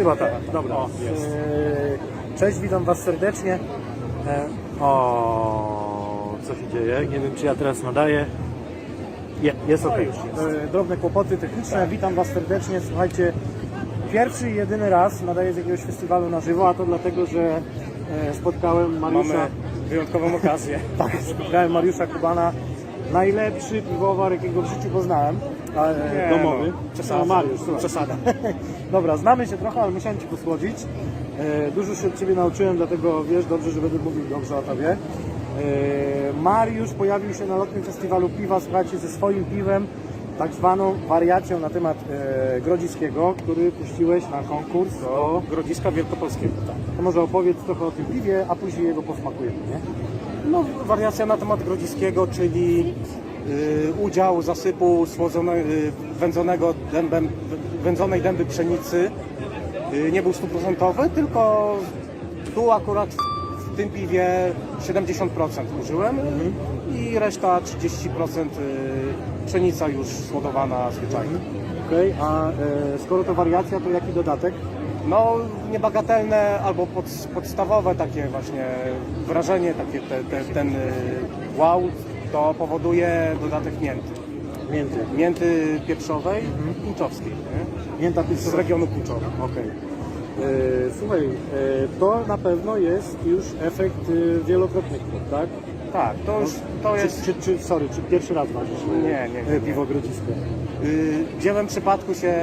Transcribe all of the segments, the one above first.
Chyba tak, dobra. O, jest. E, Cześć, witam Was serdecznie. E, O, co się dzieje? Nie wiem, czy ja teraz nadaję. Je, jest ok. już jest. E, Drobne kłopoty techniczne. Witam Was serdecznie. Słuchajcie, pierwszy i jedyny raz nadaję z jakiegoś festiwalu na żywo, a to dlatego, że spotkałem Mariusza. Mamy wyjątkową okazję. Tak, spotkałem Mariusza Kubana. Najlepszy piwowar, jakiego w życiu poznałem. E, Nie, domowy. no, przesada. No, Mariusz, słuchaj. Przesada. Dobra, znamy się trochę, ale musiałem Ci posłodzić. E, dużo się od Ciebie nauczyłem, dlatego wiesz dobrze, że będę mówił dobrze o Tobie. E, Mariusz pojawił się na lotnym festiwalu piwa, słuchajcie, ze swoim piwem, tak zwaną wariacją na temat e, Grodziskiego, który puściłeś na konkurs. Do Grodziska Wielkopolskiego, tak. To może opowiedz trochę o tym piwie, a później jego posmakujemy, nie? No, wariacja na temat Grodziskiego, czyli udział zasypu słodzone, y, wędzonego dębem, wędzonej dęby pszenicy y, nie był stuprocentowy, tylko tu akurat w tym piwie 70% użyłem i reszta 30% y, pszenica już słodowana zwyczajnie. Okej, a e, skoro to wariacja, to jaki dodatek? No, niebagatelne albo pod, podstawowe takie właśnie wrażenie, takie te, te, ten y, wow, to powoduje dodatek mięty. Mięty. Mięty pieprzowej i pińczowskiej, nie? Mięta z pizza. regionu Pińczowa. Okej. E, Słuchaj, e, to na pewno jest już efekt e, wielokrotnych prób, tak? Tak, to już to jest Czy, czy, czy, sorry, czy pierwszy raz ważysz e, Nie, nie, nie, piwo grodziskie? y, dziełem przypadku się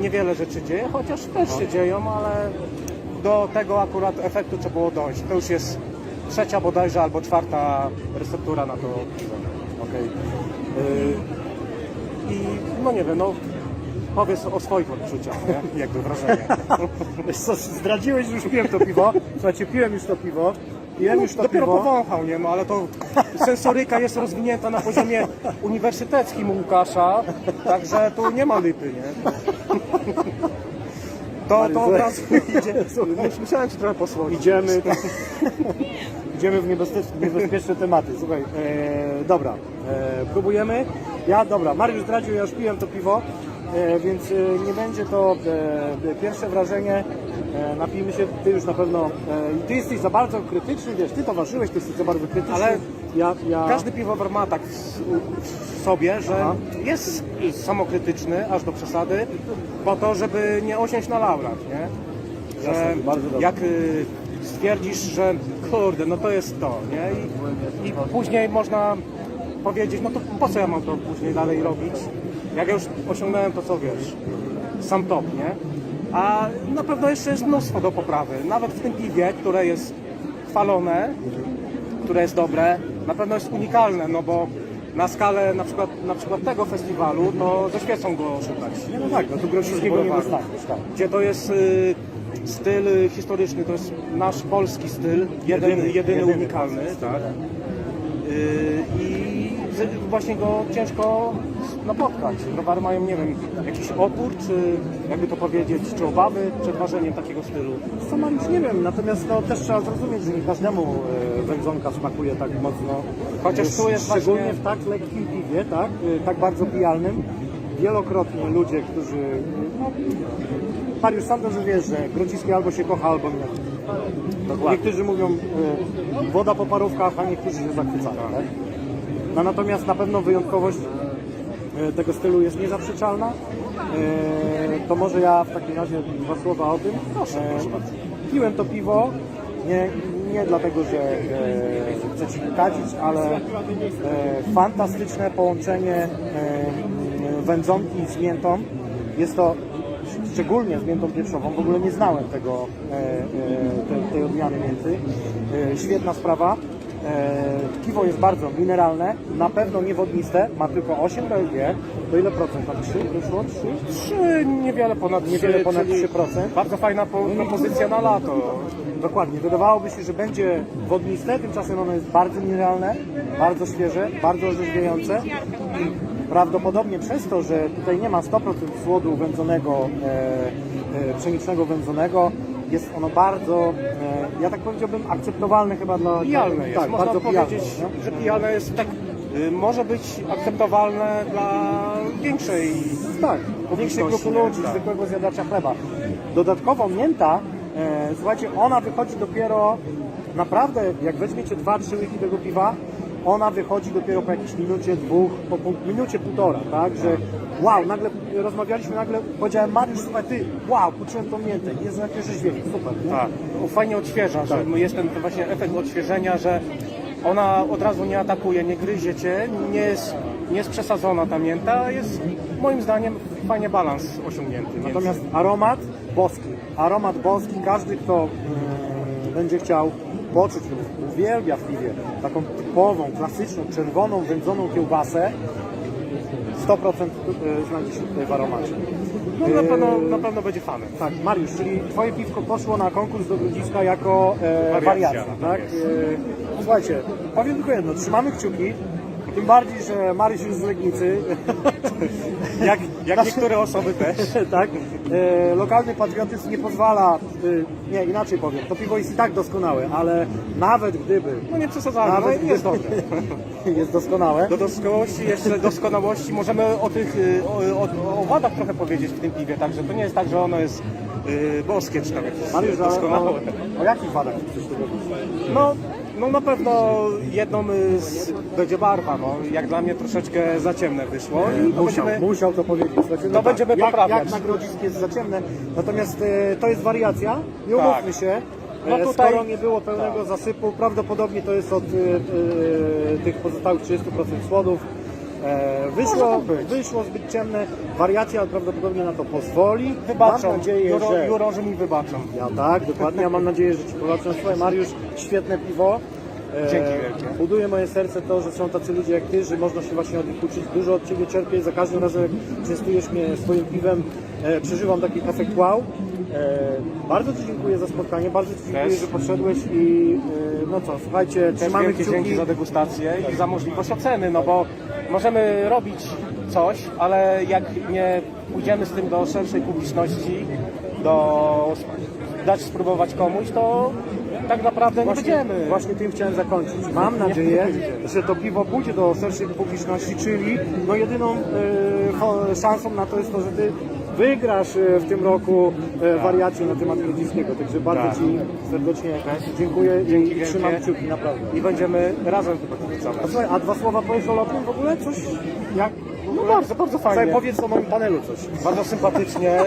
niewiele rzeczy dzieje, chociaż też się dzieją, ale do tego akurat efektu trzeba było dojść. To już jest trzecia bodajże albo czwarta receptura na to piwo. Okej. I no nie wiem, no powiedz o swoich odczuciach, nie? jakby wrażenie. Wiesz co, zdradziłeś, że już piłem to piwo. Słuchajcie, piłem już to piwo. Piłem już to Dopiero piwo. powąchał, nie? No ale to sensoryka jest rozwinięta na poziomie uniwersyteckim u Łukasza, także tu nie ma lipy, nie? To, to od razu idzie. Musiałem ci trochę posłodzić. Idziemy, idziemy w niebezpieczne, niebezpieczne tematy. Słuchaj, e, dobra, e, próbujemy. Ja, dobra, Mariusz zdradził, ja już piłem to piwo, e, więc e, nie będzie to e, pierwsze wrażenie. E, napijmy się, ty już na pewno, e, ty jesteś za bardzo krytyczny, wiesz, ty to ważyłeś, ty jesteś za bardzo krytyczny. Ale ja, ja... Każdy piwowar ma tak w, sobie, że Aha. jest samokrytyczny, aż do przesady, po to, żeby nie osiąść na laurat, nie? Że Jasne, bardzo dobrze. jak y, stwierdzisz, że kurde, no to jest to, nie? I, I później można powiedzieć, no to po co ja mam to później dalej robić? Jak ja już osiągnąłem to, co wiesz, sam top, nie? A na pewno jeszcze jest mnóstwo do poprawy. Nawet w tym piwie, które jest chwalone, które jest dobre, na pewno jest unikalne, no bo na skalę na przykład, na przykład tego festiwalu, to ze świecą go szukać. Nie, no tak, no tu Grodziskiego nie dostaniesz, tak. Gdzie to jest y, styl y, historyczny, to jest nasz polski styl, jeden, Jedyny, jedyny, jedyny unikalny. polski styl, Tak. Y, I z- właśnie go ciężko napotkać. Browary mają, nie wiem, jakiś opór, czy jakby to powiedzieć, czy obawy przed ważeniem takiego stylu. Co mam już nie wiem, natomiast no, też trzeba zrozumieć, że nie każdemu e, wędzonka smakuje tak mocno. Chociaż tu jest Szczególnie właśnie- w tak lekkim piwie, tak, e, tak bardzo pijalnym. Wielokrotnie ludzie, którzy... No, Mariusz, sam dobrze wiesz, że Grodziskie albo się kocha, albo nie. Niektórzy mówią e, woda po parówkach, a niektórzy się zachwycają. Tak? No, natomiast na pewno wyjątkowość tego stylu jest niezaprzeczalna. E, To może ja w takim razie dwa słowa o tym. Proszę, E, proszę bardzo. Piłem to piwo nie, nie dlatego, że e, chcę Ci kadzić, ale e, fantastyczne połączenie e, wędzonki z miętą. Jest to szczególnie z miętą pieprzową. W ogóle nie znałem tego, e, e, tej, tej odmiany mięty. E, świetna sprawa. E, piwo jest bardzo mineralne, na pewno niewodniste, ma tylko 8 BLG. To ile procent? Na 3 wyszło? 3? Trzy, niewiele ponad Niewiele ponad czyli 3%. Bardzo fajna po, propozycja na lato. Dokładnie. Wydawałoby się, że będzie wodniste, tymczasem ono jest bardzo mineralne, bardzo świeże, bardzo orzeźwiające prawdopodobnie przez to, że tutaj nie ma 100% słodu wędzonego, e, e, pszenicznego wędzonego, jest ono bardzo, e, ja tak powiedziałbym, akceptowalne chyba dla... Pijalne jest. Tak, Można bardzo powiedzieć, pijalne, że pijalne jest tak, y, może być akceptowalne dla większej Tak, większej grupy ludzi, Tak. zwykłego zjadacza chleba. Dodatkowo mięta, e, słuchajcie, ona wychodzi dopiero naprawdę, jak weźmiecie 2-3 łyki tego piwa, ona wychodzi dopiero po jakiejś minucie, dwóch, po pół, minucie, półtora, tak, że wow, nagle rozmawialiśmy, nagle powiedziałem, Mariusz, słuchaj, ty, wow, poczułem tą miętę, jest jakieś rzeźwienie, super, nie? Tak, fajnie odświeża, że Tak. jest ten właśnie efekt odświeżenia, że ona od razu nie atakuje, nie gryzie cię, nie jest, nie jest przesadzona ta mięta, jest moim zdaniem fajnie balans osiągnięty. Więc Natomiast aromat boski, aromat boski, każdy kto mm, będzie chciał poczuć lub uwielbia w piwie taką typową, klasyczną, czerwoną, wędzoną kiełbasę, 100% y, znajdzie się tutaj w aromacie. no, na, pewno, na pewno będzie fanem. Tak, Mariusz, czyli Twoje piwko poszło na konkurs do Grodziska jako e, Wariacja, tak tak? E, słuchajcie, powiem tylko jedno, trzymamy kciuki, tym bardziej, że Mariusz jest z Legnicy. Jak, jak Nasze- niektóre osoby też. tak? E, lokalny patriotyzm nie pozwala, e, nie, inaczej powiem, to piwo jest i tak doskonałe, ale nawet gdyby No nie przesadzamy, no Nawet jest gdyby- dobre. jest doskonałe, Do doskonałości, jeszcze doskonałości, możemy o tych y, o, o, o wadach trochę powiedzieć w tym piwie, także to nie jest tak, że ono jest y, boskie czy tam jakieś Mariusz, ale doskonałe. o, o jakich wadach chcesz tego mówić? No, no na pewno jedną y, z, będzie barwa, no. Jak dla mnie troszeczkę za ciemne wyszło i to Musiał, będziemy, musiał to powiedzieć. Znaczy, To będziemy jak, poprawiać. Jak na Grodzisk jest za ciemne. Natomiast e, to jest wariacja, nie umówmy się. No E, tutaj- Skoro nie było pełnego zasypu, prawdopodobnie to jest od e, e, tych pozostałych 30% słodów. E, wyszło, tak wyszło zbyt ciemne. Wariacja prawdopodobnie na to pozwoli. wybaczą, Mam nadzieję, juro, że... jurorzy mi wybaczą. Ja tak, dokładnie. Ja mam nadzieję, że Ci polecam. Słuchaj, Mariusz, świetne piwo. E, Dzięki wielkie. Buduje moje serce to, że są tacy ludzie jak Ty, że można się właśnie od nich uczyć. Dużo od Ciebie czerpię. Za każdym razem, jak częstujesz mnie swoim piwem, e, przeżywam taki efekt wow. E, bardzo Ci dziękuję za spotkanie, bardzo Ci dziękuję, Też. że podszedłeś i e, no co, słuchajcie, Też trzymamy wielkie kciuki. dzięki za degustację i za możliwość oceny, no bo możemy robić coś, ale jak nie pójdziemy z tym do szerszej publiczności, do dać spróbować komuś, to tak naprawdę nie Właśnie, będziemy. właśnie tym chciałem zakończyć. Mam Nie nadzieję, że to piwo pójdzie do szerszej publiczności, czyli no jedyną cho- szansą na to jest to, że ty wygrasz e, w tym roku e, wariację na temat Grodziskiego. Także bardzo Tak. Ci serdecznie dziękuję Dzięki i trzymam wielkie. kciuki, naprawdę. I będziemy razem chyba A kibicować. słuchaj, a dwa słowa powiesz o lotnym w ogóle? Coś? Jak? No bardzo, bardzo Słuchaj, fajnie. powiedz o moim panelu coś. Bardzo sympatycznie.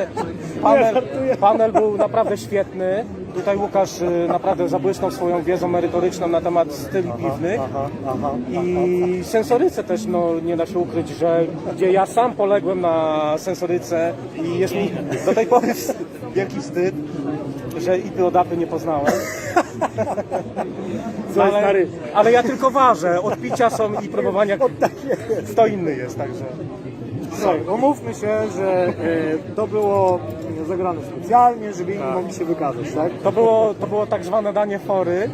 Panel, panel był naprawdę świetny. Tutaj Łukasz y, naprawdę zabłysnął swoją wiedzą merytoryczną na temat stylu piwnych. Aha, aha. I sensoryce też no, nie da się ukryć, że gdzie ja sam poległem na sensoryce i jest mi do tej pory wielki wstyd, że ipy od apy nie poznałem. Słuchaj, Ale, stary, ale ja tylko ważę. Od picia są i próbowania kto inny jest, także. Słuchaj, umówmy się, że e, to było zagrane specjalnie, żeby inni mogli się wykazać, tak? To było, to było tak zwane danie fory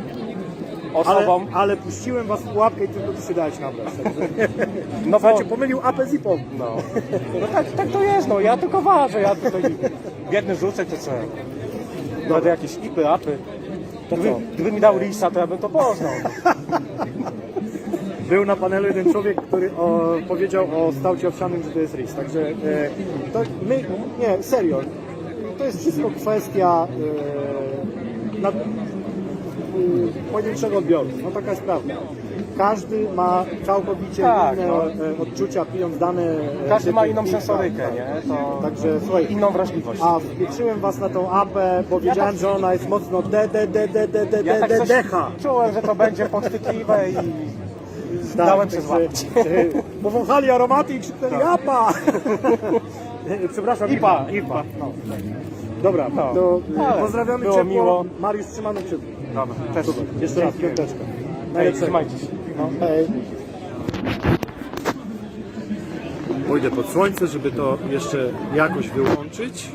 Ale, osobom. ale puściłem was w pułapkę i tylko ty się dałeś nabrać. Także, No bo, słuchajcie, pomylił apę z ipą. no. no tak, tak to jest, no ja tylko ważę, ja tutaj biedny rzucę, to co? Będę jakieś ipy, apy. To Gdyby, gdyby mi dał risa, to ja bym to poznał. Był na panelu jeden człowiek, który o, powiedział o stałcie owsianym, że to jest ris. Także e, to my, nie, serio, to jest wszystko kwestia e, nad, e, pojedynczego odbioru. No taka jest prawda. Każdy ma całkowicie Tak, inne no. e, odczucia pijąc dane. e, Każdy ma typy inną piwa. sensorykę, Tak. nie? To Także słuchaj, inną wrażliwość. a wpieprzyłem was na tą apę, bo wiedziałem, tak- że ona jest mocno de, de, de, de, de, de, Ja de, tak de, coś decha. czułem, że to będzie podchwytliwe i Tak, dałem się także, złapać. e, Powąchali aromaty i krzyknęli apa! Przepraszam, IPA, IPA. No. Dobra, No. to e, Ale pozdrawiamy było ciepło. miło. Mariusz, trzymamy kciuki. Dobra, Super. Jeszcze raz piąteczka. Najlepszego. trzymajcie się. No, hej. Pójdę pod słońce, żeby to jeszcze jakoś wyłączyć.